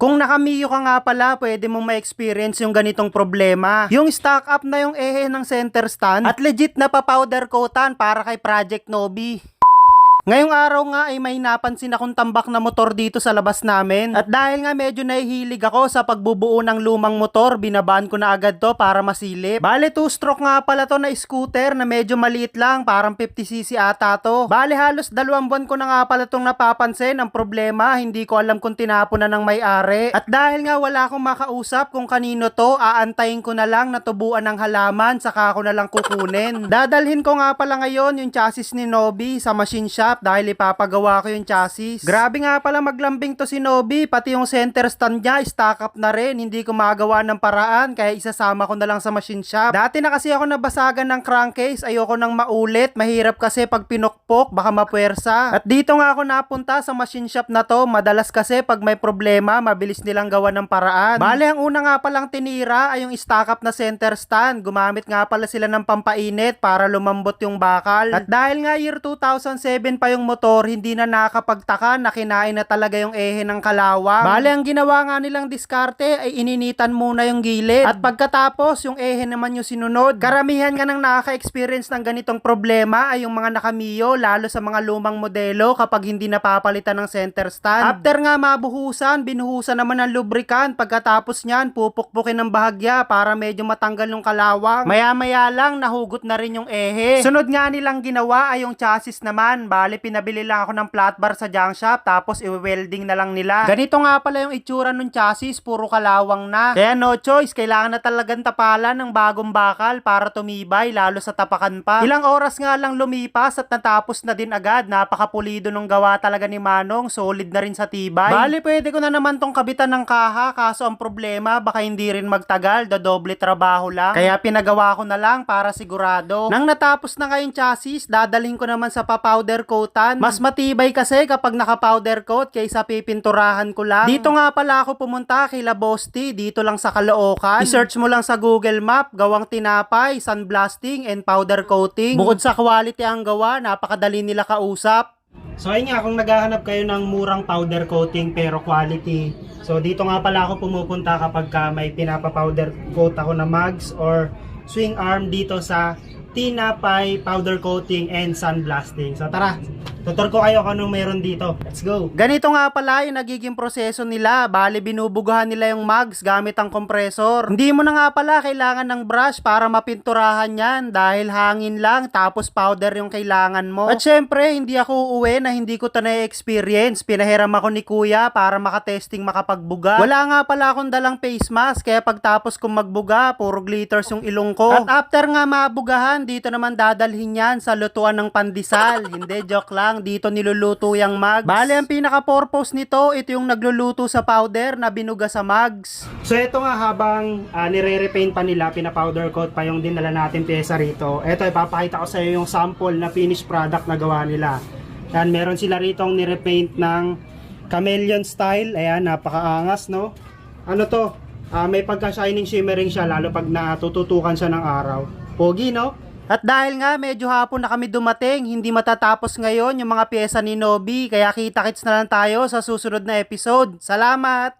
Kung nakamiyo ka nga pala, pwede mong ma-experience yung ganitong problema. Yung stock up na yung ehe ng center stand at legit na pa-powder coatan para kay Project Nobi. Ngayong araw nga ay may napansin akong tambak na motor dito sa labas namin. At dahil nga medyo nahihilig ako sa pagbubuo ng lumang motor, binabaan ko na agad to para masilip. Bale, two-stroke nga pala to na scooter na medyo maliit lang, parang 50cc ata to. Bale, halos dalawang buwan ko na nga pala tong napapansin. Ang problema, hindi ko alam kung tinapon na ng may-ari. At dahil nga wala akong makausap kung kanino to, aantayin ko na lang na tubuan ng halaman, saka ako na lang kukunin. Dadalhin ko nga pala ngayon yung chassis ni Nobi sa machine shop dahil ipapagawa ko yung chassis. Grabe nga pala maglambing to si Nobi, pati yung center stand niya, stock up na rin. Hindi ko magawa ng paraan, kaya isasama ko na lang sa machine shop. Dati na kasi ako nabasagan ng crankcase, ayoko nang maulit. Mahirap kasi pag pinokpok, baka mapuwersa. At dito nga ako napunta sa machine shop na to, madalas kasi pag may problema, mabilis nilang gawa ng paraan. Bale, ang una nga palang tinira ay yung stock up na center stand. Gumamit nga pala sila ng pampainit para lumambot yung bakal. At dahil nga year 2007 pa yung motor, hindi na nakakapagtaka na kinain na talaga yung ehe ng kalawang. Bale, ang ginawa nga nilang diskarte ay ininitan muna yung gilid. At pagkatapos, yung ehe naman yung sinunod. Karamihan nga nang nakaka-experience ng ganitong problema ay yung mga nakamiyo, lalo sa mga lumang modelo kapag hindi napapalitan ng center stand. After nga mabuhusan, binuhusan naman ng lubricant. Pagkatapos niyan, pupukpukin ng bahagya para medyo matanggal yung kalawang. Maya-maya lang, nahugot na rin yung ehe. Sunod nga nilang ginawa ay yung chassis naman. Bale, pinabili lang ako ng flat bar sa junk shop tapos i-welding na lang nila. Ganito nga pala yung itsura ng chassis, puro kalawang na. Kaya no choice, kailangan na talagang tapalan ng bagong bakal para tumibay, lalo sa tapakan pa. Ilang oras nga lang lumipas at natapos na din agad. Napakapulido nung gawa talaga ni Manong, solid na rin sa tibay. Bali, pwede ko na naman tong kabitan ng kaha, kaso ang problema, baka hindi rin magtagal, dodoble trabaho lang. Kaya pinagawa ko na lang para sigurado. Nang natapos na nga yung chassis, dadalhin ko naman sa pa-powder coatan. Mas matibay kasi kapag naka-powder coat kaysa pipinturahan ko lang. Dito nga pala ako pumunta kay Labosti, dito lang sa Caloocan. I-search mo lang sa Google Map, gawang tinapay, sandblasting, and powder coating. Bukod sa quality ang gawa, napakadali nila kausap. So ayun nga, kung naghahanap kayo ng murang powder coating pero quality. So dito nga pala ako pumupunta kapag ka may pinapa-powder coat ako na mugs or swing arm dito sa Tinapay Powder Coating and Sandblasting. So tara, tutor ko kayo kung anong meron dito. Let's go! Ganito nga pala yung nagiging proseso nila. Bali, binubugahan nila yung mugs gamit ang compressor. Hindi mo na nga pala kailangan ng brush para mapinturahan yan dahil hangin lang tapos powder yung kailangan mo. At syempre, hindi ako uuwi na hindi ko to na-experience. Pinahiram ako ni kuya para makatesting makapagbuga. Wala nga pala akong dalang face mask kaya pagtapos kong magbuga, puro glitters yung ilong ko. At after nga mabugahan, dito naman dadalhin yan sa lutuan ng pandesal. Hindi, joke lang. Dito niluluto yung mugs. Bale, ang pinaka-purpose nito, ito yung nagluluto sa powder na binuga sa mugs. So, ito nga habang uh, nire-repaint pa nila, pina-powder coat pa yung dinala natin pyesa rito. Ito, ipapakita ko sa iyo yung sample na finished product na gawa nila. Yan, meron sila rito ang nirepaint ng chameleon style. Ayan, napakaangas, no? Ano to? Ah, may pagka-shining shimmering siya lalo pag natututukan siya ng araw. Pogi, no? At dahil nga medyo hapon na kami dumating, hindi matatapos ngayon yung mga pyesa ni Nobi, kaya kita-kits na lang tayo sa susunod na episode. Salamat!